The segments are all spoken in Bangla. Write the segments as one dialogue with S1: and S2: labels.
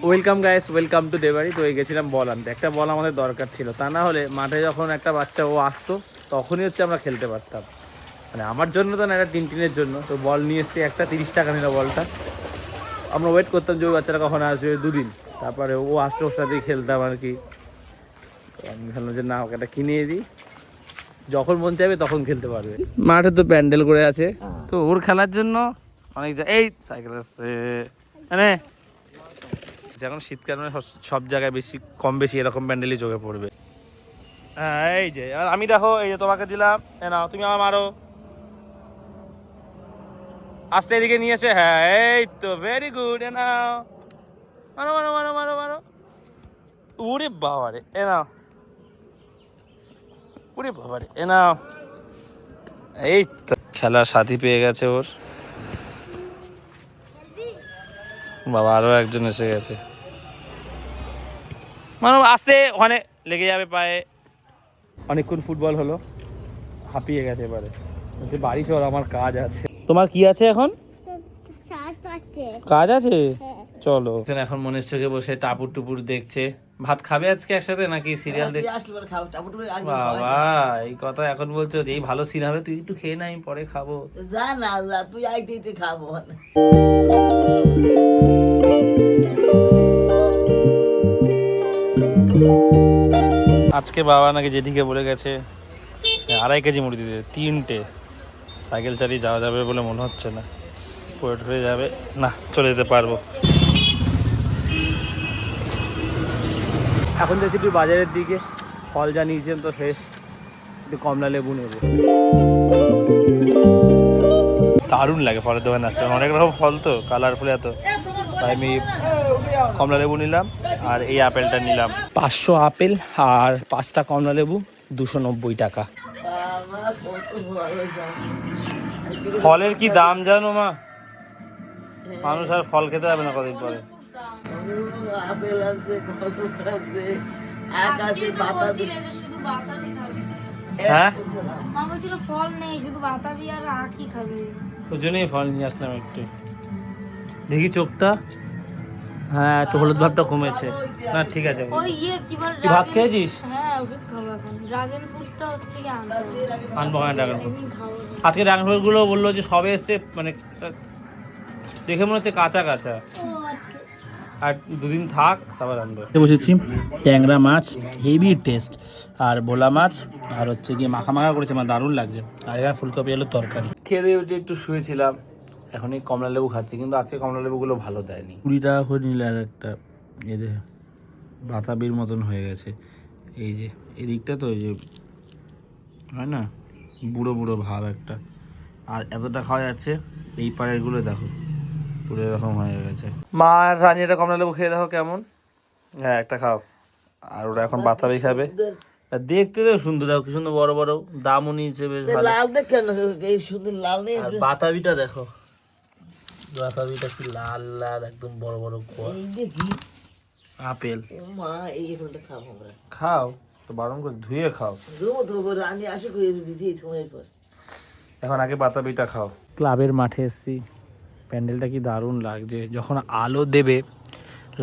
S1: ওয়েলকাম গাইস ওয়েলকাম টু দেবাড়ি তো এই গেছিলাম বল আনতে। একটা বল আমাদের দরকার ছিল। তা না হলে মাঠে যখন একটা বাচ্চা ও আসতো তখনই হচ্ছে আমরা খেলতে পারতাম। মানে আমার জন্য তো না একটা টিনটিনের জন্য। তো বল নিয়ে এসেছি একটা তিরিশ টাকা নিল বলটা। আমরা ওয়েট করতাম যে ওই বাচ্চাটা কখন আসবে দুদিন। তারপরে ও আসলে ওর সাথেই খেলতাম আর কি। আমি ভাবলাম যে না ওকে একটা কিনে দিই। যখন মন চাইবে তখন খেলতে পারবে। মাঠে তো প্যান্ডেল করে আছে। তো ওর খেলার জন্য অনেক এই সাইকেল আসছে। মানে এখন শীতকাল মানে সব- জায়গায় বেশি কম বেশি এরকম প্যান্ডেলই চোখে পড়বে। হ্যাঁ এই যে আর আমি দেখো এই যে তোমাকে দিলাম নাও তুমি আমার মারো। আস্তে এদিকে নিয়ে এসে হ্যাঁ এই তো ভেরি গুড এ নাও। মারো মারো মারো মারো মারো। উরে বাবারে এ নাও। উরে বাবারে এ নাও। এই তো। খেলার সাথী পেয়ে গেছে ওর। বাবা আরও একজন এসে গেছে। মানে আসতে ওখানে লেগে যাবে পায়ে। অনেকক্ষণ ফুটবল হলো হাঁপিয়ে গেছে এবারে। বলছে বাড়ি চল আমার কাজ আছে। তোমার কি আছে এখন? কাজ আছে?
S2: হ্যাঁ
S1: চলো এখন মনের চোখে বসে টাপুর টুপুর দেখছে। ভাত খাবে আজকে একসাথে নাকি সিরিয়াল
S3: আসবে
S1: বাবা এই কথা এখন বলছো যে এই ভালো সিন হবে তুই একটু খেয়ে না আমি পরে খাব।
S3: যা না তুই আইতে আইতে খাব।
S1: আজকে বাবা নাকি যেদিকে বলে গেছে আড়াই কেজি মুড়ি দিতে তিনটে। সাইকেল চালিয়ে যাওয়া যাবে বলে মনে হচ্ছে না। পড়ে টরে যাবে। না চলে যেতে পারব। এখন দেখছি একটু বাজারের দিকে। ফল যা নিয়েছেন তো শেষ। একটু কমলা লেবু নেব। দারুণ লাগে ফলের দোকানে আসতে। অনেক রকম ফল তো কালারফুল এত। তাই আমি কমলা লেবু নিলাম আর এই আপেলটা নিলাম। পাঁচশো আপেল আর পাঁচটা কমলা লেবু দুশো নব্বই টাকা। ফলের কি দাম জানো মা? মানুষ আর ফল খেতে হবে না কদিন পরে।
S3: আপেল আছে আছে আখ আছে বাতাস
S4: শুধু বাতাবি খাবে
S1: হ্যাঁ?
S4: মা বলছিল ফল নেই শুধু বাতাবি আর আখই খাবে।
S1: ওই জন্যই ফল নিয়ে আসলাম একটু। দেখি চোখটা। হ্যাঁ একটু হলুদ ভাবটা কমেছে। না ঠিক আছে।
S4: ওই ইয়ে কি বল
S1: ভাত খেয়েছিস?
S4: হ্যাঁ ওষুধ খাব এখন। ড্রাগন ফ্রুটটা হচ্ছে কি আনতে
S1: আনব হ্যাঁ ড্রাগন ফ্রুট
S4: একদিন
S1: আজকে ড্রাগন ফ্রুটগুলো বলল যে সবে এসছে মানে দেখে মনে হচ্ছে কাঁচা কাঁচা।
S4: ও আচ্ছা।
S1: আর দুদিন থাক তারপর আনব। বসেছি ট্যাংরা মাছ হেভি টেস্ট আর ভোলা মাছ আর হচ্ছে গিয়ে মাখা মাখা করেছে আমার দারুণ লাগছে। আর এখানে ফুলকপি আলুর তরকারি। খেয়ে দিয়ে একটু শুয়েছিলাম এখন এই কমলা লেবু খাচ্ছি কিন্তু আজকে কমলা লেবুগুলো ভালো দেয়নি। কুড়ি টাকা করে নিলে এক একটা এই যে বাতাবির মতন হয়ে গেছে। এই যে এদিকটা তো এই যে হয় না? বুড়ো বুড়ো ভাব একটা। আর এতটা খাওয়া যাচ্ছে এই পাড়েরগুলো দেখো পুরো এরকম হয়ে গেছে। মা আর রানী এটা কমলা লেবু খেয়ে দেখো কেমন। হ্যাঁ একটা খাও। আর ওরা এখন বাতাবি খাবে। দেখতে তো সুন্দর দেখো কি সুন্দর বড় বড় দামও নিয়েছে বেশ ভালো।
S3: লাল দেখ কেন এই সুন্দর লাল নেই
S1: আর বাতাবিটা দেখো। বাতাবিটা কি লাল লাল একদম বড় বড় কোয়া
S3: এই দেখি।
S1: আপেল।
S3: মা এই এখানটা খাব আমরা।
S1: খাও তো বারণ করে ধুয়ে খাও।
S3: রুমো তো রানি আসে করে ভিজিয়ে সময় পর
S1: এখন আগে বাতাবিটা খাও। ক্লাবের মাঠে এসছি। প্যান্ডেলটা কি দারুণ লাগছে। যখন আলো দেবে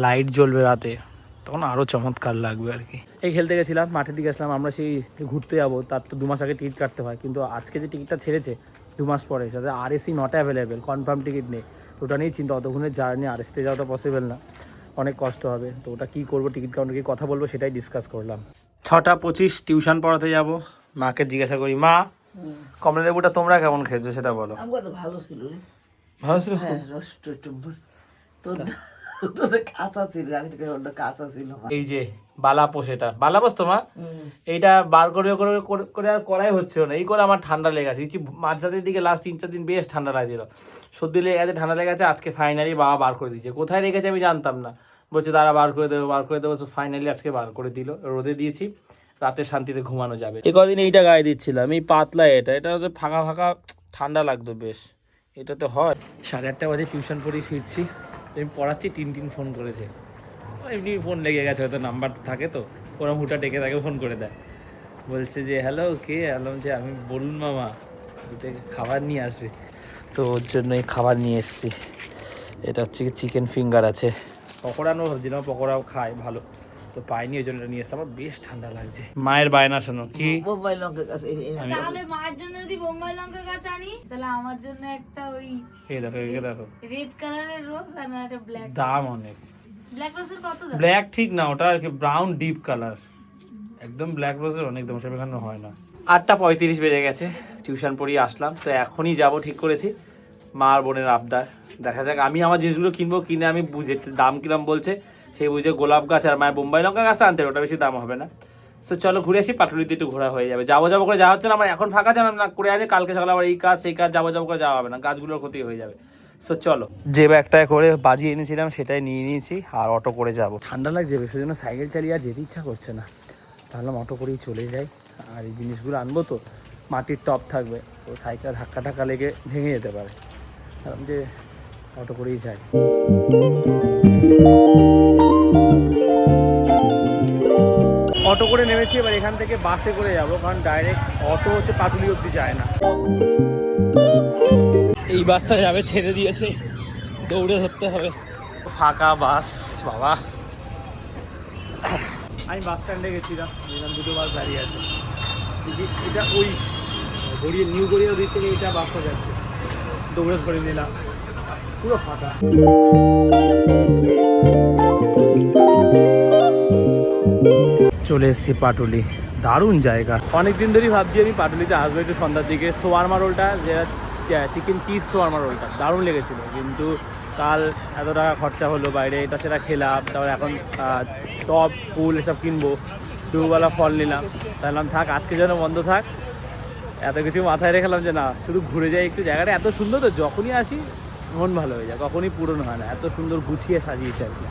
S1: লাইট জ্বলবে রাতে তখন আরও চমৎকার লাগবে আর কি। এই খেলতে গেছিলাম মাঠের দিকে আসলাম আমরা সেই ঘুরতে যাব। তার তো দু মাস আগে টিকিট কাটতে হয় কিন্তু আজকে যে টিকিটটা ছেড়েছে দু মাস পরে সাথে আর AC not available confirm ticket নেই। তো ওটা নিয়েই চিন্তা অতক্ষণের জার্নি আর এসিতে যাওয়াটা পসিবল না। অনেক কষ্ট হবে। তো ওটা কী করব টিকিট কাউন্টারকে কথা বলব সেটাই ডিসকাস করলাম। ছটা পঁচিশ টিউশন পড়াতে যাব। মাকে জিজ্ঞাসা করি মা কমলা লেবুটা তোমরা কেমন খেয়েছো? সেটা বলো।
S3: তো ভালো ছিল
S1: ভালো ছিল?
S3: হ্যাঁ তোর তোদের কাঁচা ছিল থেকে কাঁচা ছিল।
S1: এই যে বালাপোষ এটা। বালাপোষ তোমার এইটা বার করে করে করে- করে আর করাই হচ্ছে না। এই করে আমার ঠান্ডা লেগে আছে মাঝরাতের দিকে লাস্ট তিন চার দিন বেশ ঠান্ডা লাগছিল। সর্দি লেগে গেছে ঠান্ডা লেগে গেছে আজকে ফাইনালি বাবা বার করে দিয়েছে। কোথায় রেখেছে আমি জানতাম না। বলছে তারা বার করে দেবো বার করে দেবো। ফাইনালি আজকে বার করে দিল রোদে দিয়েছি। রাতে শান্তিতে ঘুমানো যাবে। এ কদিন এইটা গায়ে দিচ্ছিলাম। এই পাতলা এটা। এটা হচ্ছে ফাঁকা ফাঁকা ঠান্ডা লাগতো বেশ। এটা তো হয়। সাড়ে আটটা বাজে টিউশন পড়ি ফিরছি। আমি পড়াচ্ছি তিন তিন ফোন করেছে। এমনি ফোন লেগে গেছে হয়তো নাম্বার থাকে তো। ওরা হুটা ডেকে তাকে ফোন করে দেয়। বলছে যে হ্যালো কে? বললাম যে আমি বলুন মামা খাবার নিয়ে আসবে। তো ওর জন্যই খাবার নিয়ে এসেছি। এটা হচ্ছে কি চিকেন ফিঙ্গার আছে। পকোড়া আনো ভাবছিলাম পকোড়াও খায় ভালো। তো পাইনি ওই জন্য নিয়ে এসে আমার বেশ ঠান্ডা লাগছে। মায়ের বায়না শোনো কি?
S3: মোবাইল লঙ্কা গাছ
S4: তাহলে মায়ের জন্য যদি বোম্বাই লঙ্কা গাছ আনিস তাহলে আমার জন্য একটা ওই
S1: এই দেখো এই দেখো।
S4: রেড কালারের রোজ আর একটা ব্ল্যাক
S1: দাম অনেক।
S4: ব্ল্যাক রোজের কত দাম?
S1: ব্ল্যাক ঠিক না ওটা আর কি ব্রাউন ডিপ কালার একদম ব্ল্যাক রোজের অনেক দাম সব এখানে হয় না। আটটা পঁয়ত্রিশ বেজে গেছে টিউশন পড়িয়ে আসলাম তো এখনই যাব ঠিক করেছি। মা আর বোনের আবদার। দেখা যাক আমি আমার জিনিসগুলো কিনবো কিনে আমি বুঝে দাম কিরাম বলছে সেই বুঝে গোলাপ গাছ আর মায়ের বোম্বাই লঙ্কা গাছ আনতে ওটা বেশি দাম হবে না। তো চলো ঘুরে আসি পাটুলিতে একটু ঘোরা হয়ে যাবে। যাব যাব করে যাওয়া হচ্ছে না আমার এখন ফাঁকা জানাম না করে আছে কালকে সকালে আবার এই কাজ সেই কাজ যাব যাব করে যাওয়া হবে না গাছগুলোর ক্ষতি হয়ে যাবে। সো চলো। যে ব্যাগটায় করে বাজিয়ে এনেছিলাম সেটাই নিয়ে নিয়েছি আর অটো করে যাব। ঠান্ডা লাগছে বেশ ওই জন্য সাইকেল চালিয়ে আর যেতে ইচ্ছা করছে না। ভাবলাম অটো করেই চলে যাই। আর এই জিনিসগুলো আনব তো মাটির টপ থাকবে তো সাইকেল ধাক্কা টাক্কা লেগে ভেঙে যেতে পারে। ভাবলাম যে অটো করেই যাই। অটো করে নেমেছি এবার এখান থেকে বাসে করে যাব কারণ ডাইরেক্ট অটো হচ্ছে পাটুলি অব্দি যায় না। এই বাসটা যাবে ছেড়ে দিয়েছে। দৌড়ে ধরতে হবে। ফাঁকা বাস বাবা। আমি বাস স্ট্যান্ডে গেছিলাম দেখলাম দুটো বাস দাঁড়িয়ে আছে এটা ওই গড়িয়ে নিউ গড়িয়া দিক থেকে এটা বাসটা যাচ্ছে। দৌড়ে ধরে নিলাম। পুরো ফাঁকা। চলে এসেছি পাটুলি। দারুণ জায়গা। অনেক দিন ধরেই ভাবছি আমি পাটুলিতে আসব একটু সন্ধ্যার দিকে। সোয়ারমা রোলটা যেটা চিকেন চিজ সোয়ারমা রোলটা দারুণ লেগেছিলো। কিন্তু কাল এত টাকা খরচা হলো বাইরে, এটা সেটা খেলাম, তারপর এখন টপ, ফুল এসব কিনবো। দুবেলা ফল নিলাম। তাহলে থাক, আজকে যেন বন্ধ থাক। এত কিছু মাথায় রেখেলাম যে না, শুধু ঘুরে যাই একটু। জায়গাটা এত সুন্দর তো, যখনই আসি, মন ভালো হয়ে যায়। কখনই পূরণ হয় না। এত সুন্দর গুছিয়ে সাজিয়েছে আর কি।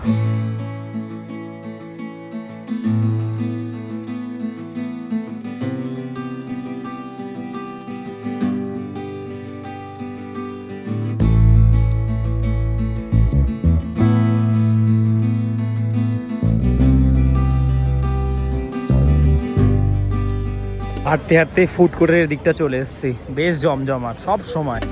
S1: হাঁটতে হাঁটতে ফুড কোর্টের দিকটা চলে এসেছি। বেশ জমজমাট, সব সময়।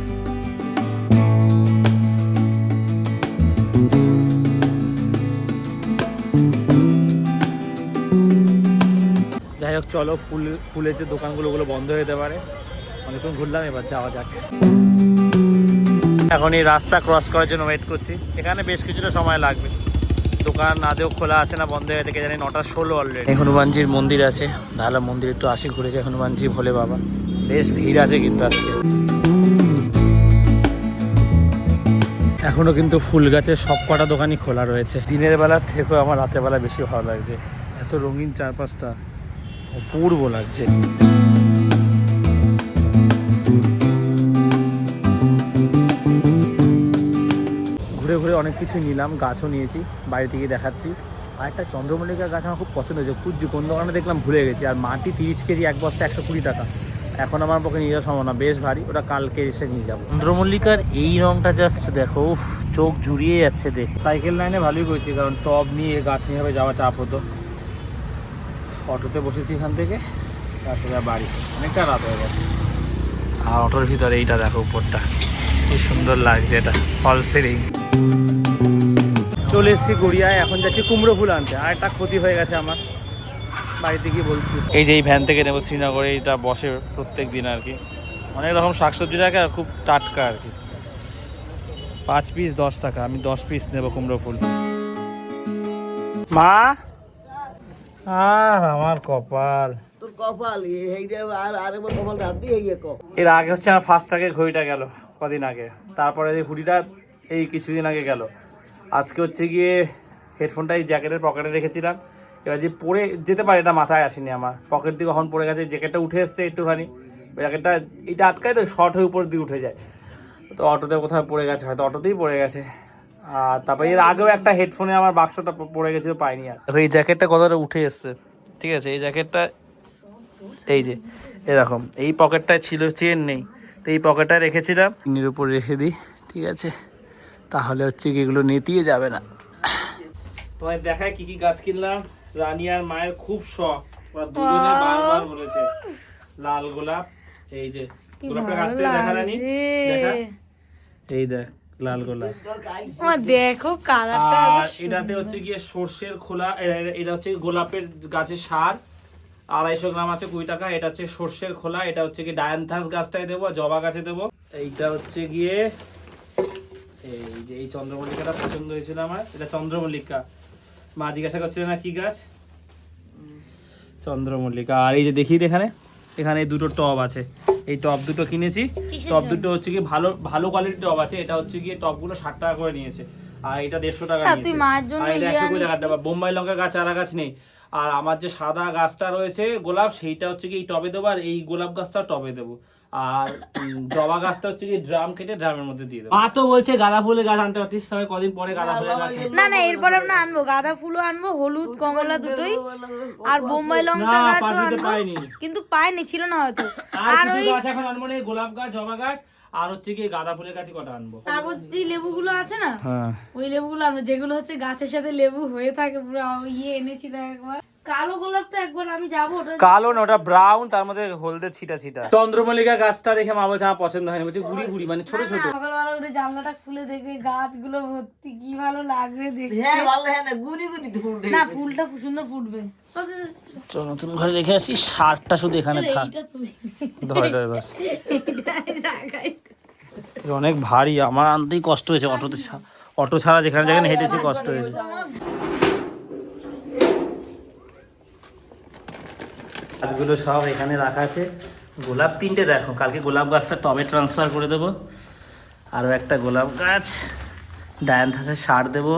S1: যাই হোক, চলো, ফুল, ফুলের যে দোকানগুলো, ওগুলো বন্ধ হয়ে যেতে পারে। অনেকক্ষণ ঘুরলাম, এবার যাওয়া যাক। এখন এই রাস্তা ক্রস করার জন্য ওয়েট করছি। এখানে বেশ কিছুটা সময় লাগবে। দোকান আদেও খোলা আছে না বন্ধ হয়ে থেকে জানি নটা ষোলো অলরেডি হনুমানজির মন্দির আছে, ভালো মন্দির, একটু আসি ঘুরেছে হনুমানজি, ভোলে বাবা। বেশ ভিড় আছে কিন্তু আজকে। এখনও কিন্তু ফুল গাছের সব কটা দোকানই খোলা রয়েছে। দিনের বেলার থেকেও আমার রাতের বেলা বেশি ভালো লাগছে। এত রঙিন চারপাশটা অপূর্ব লাগছে। অনেক কিছু নিলাম গাছও নিয়েছি বাড়ি থেকে দেখাচ্ছি। আর একটা চন্দ্রমল্লিকা গাছ আমার খুব পছন্দ হয়েছে খুঁজছি কোন দোকানে দেখলাম ভুলে গেছি। আর মাটি তিরিশ কেজি এক বস্তা একশো কুড়ি টাকা। এখন আমার পক্ষে নিয়ে যাওয়া সম্ভব না বেশ ভারী ওটা কালকে এসে নিয়ে যাব। চন্দ্রমল্লিকার এই রংটা জাস্ট দেখো উফ, চোখ জুড়িয়ে যাচ্ছে দেখে। সাইকেল লাইনে ভালোই করেছি কারণ টব নিয়ে গাছ নিয়ে হবে যাওয়া চাপ হতো। অটোতে বসেছি এখান থেকে তারপরে বাড়ি। অনেকটা রাত হয়ে গেছে। আর অটোর ভিতরে এইটা দেখো উপরটা। কি সুন্দর লাগছে এটা ফল সিলিং চলে এসেছি গড়িয়ায় এখন যাচ্ছি কুমড়ো ফুল আনতে। আর একটা ক্ষতি হয়ে গেছে আমার। বাড়িতে গিয়ে বলছি। এই যে এই ভ্যান থেকে নেব শ্রীনগরে এটা বসে প্রত্যেক দিন আর কি। অনেক রকম শাকসবজি রাখে আর খুব টাটকা আর কি। পাঁচ পিস দশ টাকা আমি দশ পিস নেব কুমড়ো ফুল। মা? আর আমার কপাল।
S3: তোর কপাল আর আরেকবার কপাল রাত দিয়ে
S1: এর আগে হচ্ছে আমার ফার্স্ট আগে ঘড়িটা গেল। কদিন আগে। তারপরে এই হুডিটা, এই কিছুদিন আগে গেল। আজকে হচ্ছে গিয়ে হেডফোনটা এই জ্যাকেটের পকেটে রেখেছিলাম। এবার যে পরে যেতে পারে, এটা মাথায় আসেনি আমার। পকেট দিয়ে কখন পড়ে গেছে, জ্যাকেটটা উঠে এসছে একটুখানি। জ্যাকেটটা, এটা আটকায় তো শর্ট হয়ে উপর দিয়ে উঠে যায়। তো অটোতে কোথাও পড়ে গেছে, হয়তো অটোতেই পড়ে গেছে। আর তারপরে এর আগেও একটা হেডফোনে আমার বাক্সটা পড়ে গেছিল, পাইনি আর। এই জ্যাকেটটা কতটা উঠে এসছে, ঠিক আছে? এই জ্যাকেটটা, এই যে, এরকম, এই পকেটটায় ছিল, চেন নেই। তো এই পকেটটা রেখেছিলাম। এর উপর রেখে দিই ঠিক আছে? তাহলে হচ্ছে কি এগুলো নেতিয়ে যাবে না। তোমায় দেখায় কি কি গাছ কিনলাম। রানী আর মায়ের খুব শখ। ওরা দুজনে বারবার বলেছে লাল গোলাপ এই যে গোলাপটা গাছ থেকে দেখা রানী। দেখা? এই দেখ লাল গোলাপ।
S4: ও দেখো কালারটা
S1: আর এটাতে হচ্ছে গিয়ে সর্ষের খোলা এটা হচ্ছে গোলাপের গাছের সার। আড়াইশো গ্রাম আছে কুড়ি টাকা এটা হচ্ছে সর্ষের খোলা এটা হচ্ছে কি ডায়ান্থাস গাছটায় দেবো জবা গাছে দেবো। এইটা হচ্ছে গিয়ে এই যে এই চন্দ্রমল্লিকাটা পছন্দ হয়েছিল আমার এটা চন্দ্রমল্লিকা। মা জিজ্ঞাসা করছিল না কি গাছ? চন্দ্রমল্লিকা আর এই যে দেখি এখানে এখানে এই দুটো টব আছে। এই টব দুটো কিনেছি টব দুটো হচ্ছে কি ভালো ভালো কোয়ালিটির টব আছে এটা হচ্ছে গিয়ে টবগুলো ষাট টাকা করে নিয়েছে আর এটা দেড়শো টাকা নিয়েছে
S4: তুই মায়ের জন্য
S1: আর এটা একশো টাকা বোম্বাই লঙ্কা গাছ চারা গাছ নেই। আর আমার যে সাদা গাছটা রয়েছে গোলাপ সেইটা হচ্ছে কি টবে দেবো আর এই গোলাপ গাছটা টবে দেবো। আর জবা গাছটা হচ্ছে কি ড্রাম কেটে ড্রামের মধ্যে দিয়ে দেবো। মা তো বলছে গাঁদা ফুলের গাছ আনতে পারতিস সবাই কদিন পরে গাঁদা ফুলের গাছ
S4: না না এরপর আমরা আনব। গাঁদা ফুলও আনব হলুদ কমলা দুটোই। আর বোম্বাই লঙ্কা
S1: না
S4: গাছও আনব। কিন্তু পাইনি ছিল না হয়তো।
S1: আর
S4: ওই
S1: গাছ এখন আনব না এই গোলাপ গাছ জবা গাছ। আর হচ্ছে কি গাঁদা ফুলের কাছে কটা আনব?
S4: কাগজ যে লেবুগুলো আছে না
S1: হ্যাঁ।
S4: ওই লেবুগুলো আনব যেগুলো হচ্ছে গাছের সাথে লেবু হয়ে থাকে পুরো ইয়ে এনেছিল একবার। কালো গোলাপটা একবার আমি যাব ওটা
S1: কালো না ওটা ব্রাউন তার মধ্যে হলদে ছিটা ছিটা। চন্দ্রমল্লিকা গাছটা দেখে মা বলছে আমার পছন্দ হয়নি। বলছে গুড়ি গুড়ি মানে ছোট ছোট।
S4: সকালবেলা উঠে জানলাটা খুলে দেখবে গাছগুলো ভর্তি কি ভালো লাগবে দেখতে।
S3: হ্যাঁ ভালো হ্যাঁ না গুনি তো ফুল
S4: না ফুলটা সুন্দর ফুটবে। চল,
S1: নতুন ঘরে রেখে আসি সারটা শুধু এখানে থাক। ধরে ধরে অনেক ভারী আমার আনতেই কষ্ট হয়েছে অটোতে অটো ছাড়া যেখানে যেখানে হেঁটেছি কষ্ট হয়েছে। গাছগুলো সব এখানে রাখা আছে। গোলাপ তিনটে দেখো কালকে গোলাপ গাছটা টবে ট্রান্সফার করে দেবো। আরও একটা গোলাপ গাছ ডায়ান্থাসের সার দেবো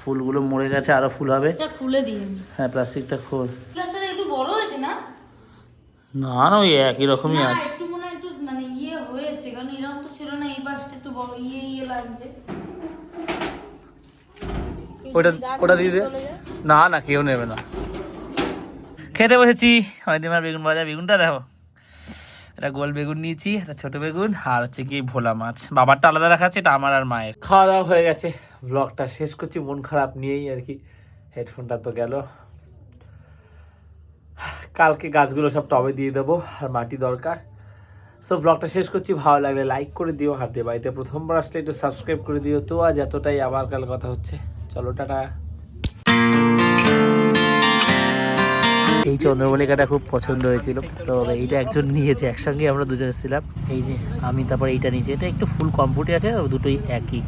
S1: ফুলগুলো মরে গেছে আরও ফুল হবে।
S4: খুলে দিই
S1: হ্যাঁ প্লাস্টিকটা খোল।
S4: একটু বড় হয়েছে না?
S1: না না ওই একই রকমই আছে।
S4: একটু মনে একটু মানে ইয়ে হয়েছে কারণ এরকম তো ছিল না এই পাশটা একটু বড় ইয়ে ইয়ে লাগছে।
S1: ওটা ওটা দিয়ে দে। না না কেউ নেবে না। খেতে বসেছি। অনেকদিন আমার বেগুন ভাজা, বেগুনটা দেখো। এটা গোল বেগুন নিয়েছি এটা ছোট বেগুন, আর হচ্ছে কি ভোলা মাছ। বাবারটা আলাদা রাখা আছে, এটা আমার আর মায়ের। খাওয়া দাওয়া হয়ে গেছে। ব্লগটা শেষ করছি, মন খারাপ নিয়েই আর কি। হেডফোনটা তো গেল। কালকে গাছগুলো সব টবে দিয়ে দেবো, আর মাটি দরকার। সো ব্লগটা শেষ করছি। ভালো লাগলে লাইক করে দিও হাতে বাড়িতে প্রথমবার আসলে একটু সাবস্ক্রাইব করে দিও। তো আজ এতটাই, আবার কাল কথা হচ্ছে। চলো, টাটা। এই চন্দ্রমল্লিকাটা খুব পছন্দ হয়েছিল। তো এইটা একজন নিয়েছে, একসঙ্গে আমরা দুজন ছিলাম এই যে, আমি তারপর এইটা নিয়েছি। এটা একটু ফুল কমফোর্টে আছে, দুটোই একই।